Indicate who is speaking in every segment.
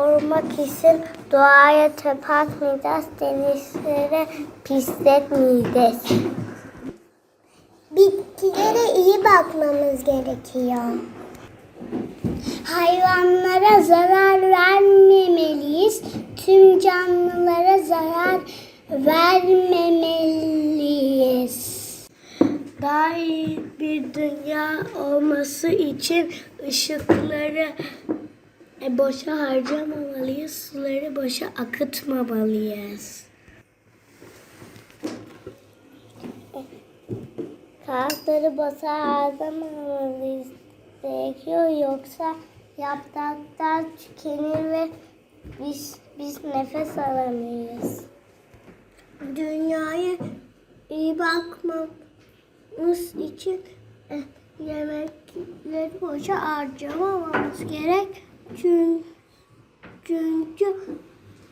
Speaker 1: korumak için doğaya çöp atmayacağız, denizlere pisletmeyeceğiz. Bitkilere iyi bakmamız gerekiyor. Hayvanlara zarar vermemeliyiz. Tüm canlılara zarar vermemeliyiz. Daha iyi bir dünya olması için ışıkları e, boşa harcamamalıyız, suları boşa akıtmamalıyız. Kağıtları boşa harcamamalıyız gerekiyor yoksa yapraklar tükenir ve biz, biz nefes alamayız. Dünyayı iyi bakmamız için eh, yemekleri boşa harcamamamız gerek. Çünkü, çünkü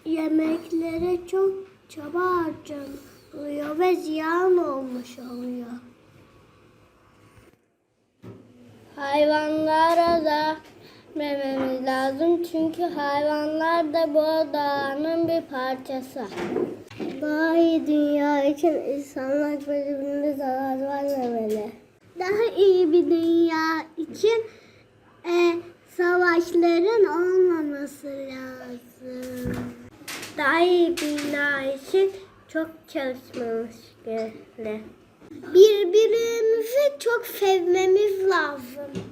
Speaker 1: yemeklere çok çaba harcanıyor ve ziyan olmuş oluyor. Hayvanlara da vermemiz lazım çünkü hayvanlar da bu doğanın bir parçası. Daha iyi dünya için insanlar birbirine zarar vermemeli. Daha iyi bir dünya için e, savaşların olmaması lazım. Daha iyi bir dünya için çok çalışmamız gerekli. Birbirimizi çok sevmemiz lazım.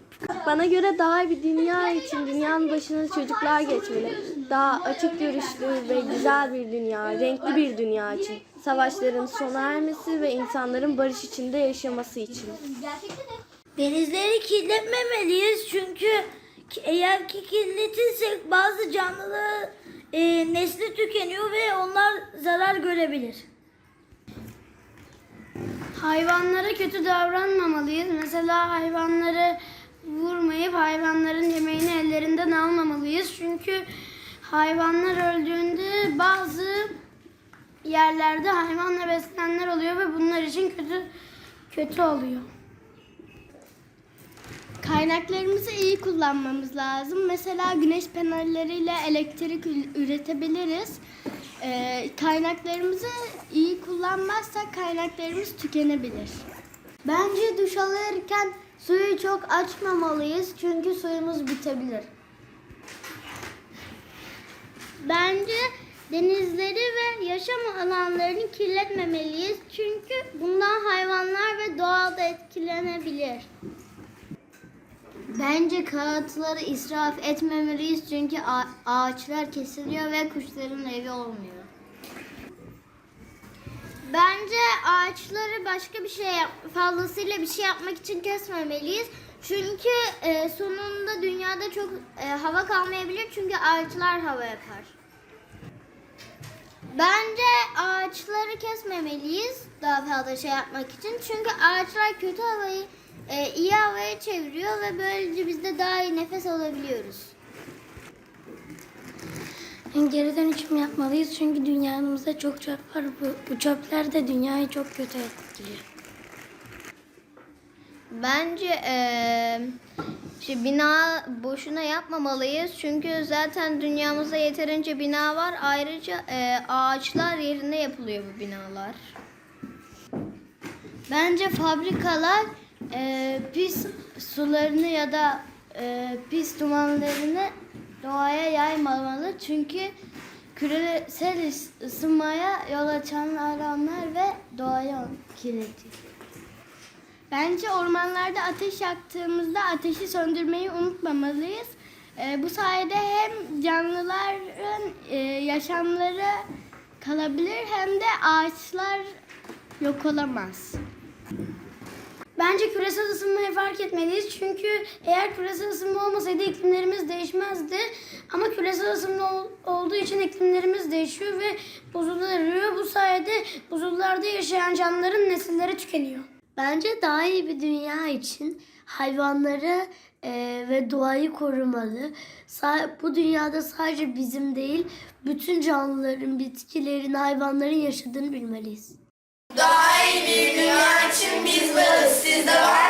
Speaker 2: Bana göre daha iyi bir dünya için dünyanın başına çocuklar geçmeli. Daha açık görüşlü ve güzel bir dünya, renkli bir dünya için. Savaşların sona ermesi ve insanların barış içinde yaşaması için.
Speaker 3: Denizleri kirletmemeliyiz çünkü eğer ki kirletirsek bazı canlılar nesli tükeniyor ve onlar zarar görebilir.
Speaker 4: Hayvanlara kötü davranmamalıyız. Mesela hayvanları vurmayıp hayvanların yemeğini ellerinden almamalıyız. Çünkü hayvanlar öldüğünde bazı yerlerde hayvanla beslenenler oluyor ve bunlar için kötü kötü oluyor. Kaynaklarımızı iyi kullanmamız lazım. Mesela güneş panelleriyle elektrik üretebiliriz. Ee, kaynaklarımızı iyi kullanmazsak kaynaklarımız tükenebilir.
Speaker 1: Bence duş alırken suyu çok açmamalıyız çünkü suyumuz bitebilir. Bence denizleri ve yaşam alanlarını kirletmemeliyiz çünkü bundan hayvanlar ve doğa da etkilenebilir. Bence kağıtları israf etmemeliyiz çünkü ağaçlar kesiliyor ve kuşların evi olmuyor. Bence ağaçları başka bir şey fazlasıyla bir şey yapmak için kesmemeliyiz. Çünkü e, sonunda dünyada çok e, hava kalmayabilir çünkü ağaçlar hava yapar. Bence ağaçları kesmemeliyiz daha fazla şey yapmak için. Çünkü ağaçlar kötü havayı e, iyi havaya çeviriyor ve böylece biz de daha iyi nefes alabiliyoruz.
Speaker 4: Geri dönüşüm yapmalıyız çünkü dünyamızda çok çöp var. Bu, bu çöpler de dünyayı çok kötü etkiliyor.
Speaker 5: Bence eee işte bina boşuna yapmamalıyız çünkü zaten dünyamızda yeterince bina var. Ayrıca eee, ağaçlar yerine yapılıyor bu binalar.
Speaker 1: Bence fabrikalar e, pis sularını ya da e, pis dumanlarını doğaya yaymamalı. Çünkü küresel ıs- ısınmaya yol açanlar onlar ve doğayı kirletiyor.
Speaker 4: Bence ormanlarda ateş yaktığımızda ateşi söndürmeyi unutmamalıyız. Ee, bu sayede hem canlıların e, yaşamları kalabilir hem de ağaçlar yok olamaz. Bence küresel ısınmayı fark etmeliyiz. Çünkü eğer küresel ısınma olmasaydı iklimlerimiz değişmezdi. Ama küresel ısınma ol- olduğu için iklimlerimiz değişiyor ve buzullar eriyor. Bu sayede buzullarda yaşayan canlıların nesilleri tükeniyor.
Speaker 1: Bence daha iyi bir dünya için hayvanları e, ve doğayı korumalı. Sa- bu dünyada sadece bizim değil, bütün canlıların, bitkilerin, hayvanların yaşadığını bilmeliyiz.
Speaker 6: Daha iyi bir dünya için biz varız. Siz de var mısınız?